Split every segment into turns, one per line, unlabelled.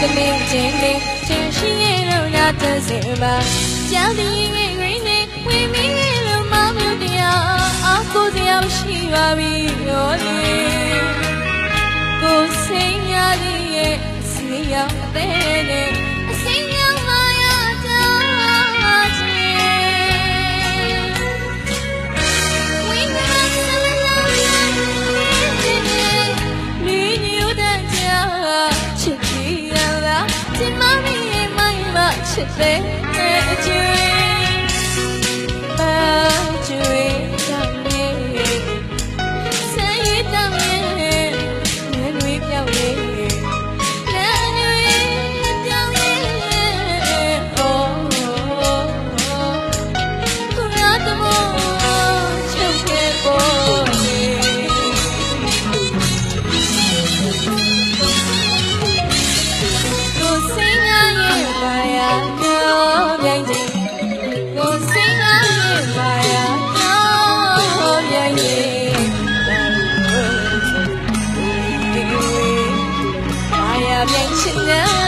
သမင်းချင်းလေးချင်းရှိရတော့ရတဲ့စင်မှာကြောက်ပြီးငယ်ငယ်နဲ့ဝေမင်းလိုမမှုတရားအောက်ကိုတရားရှိပါပြီရောလေကိုစိညာလေးရဲ့စိညာအသေးနဲ့ Thank you. Yeah.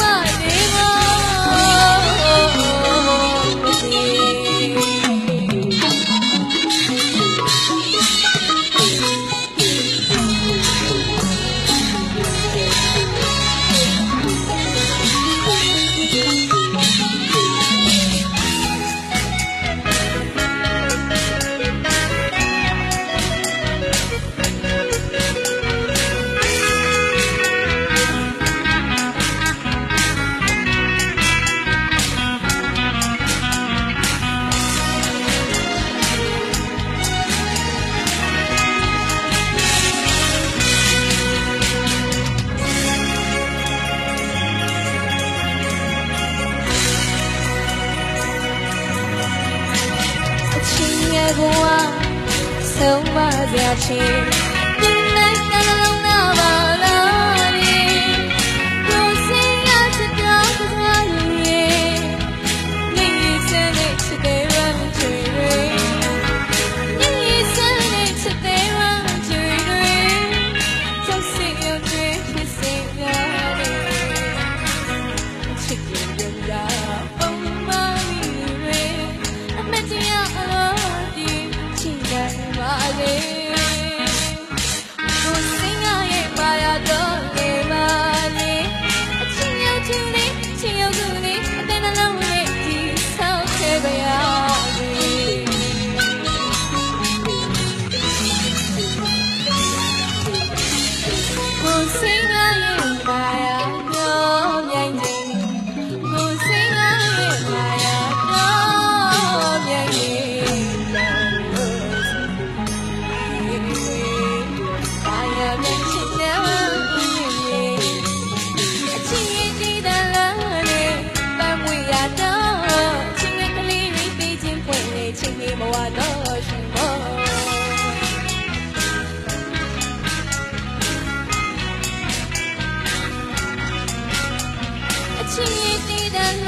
ကွာဆုံးမစရာချင်းနိုင်ကလုံးနာပါလားလေကိုစင်ရချစ်တာကွာလူရေနေစနေချစ်တဲ့ရမ်းချွေတွေနေစနေချစ်တဲ့ရမ်းချွေတွေစောင့်စီရတွေဖြစ်စေရတယ်ချစ်ကြ kadar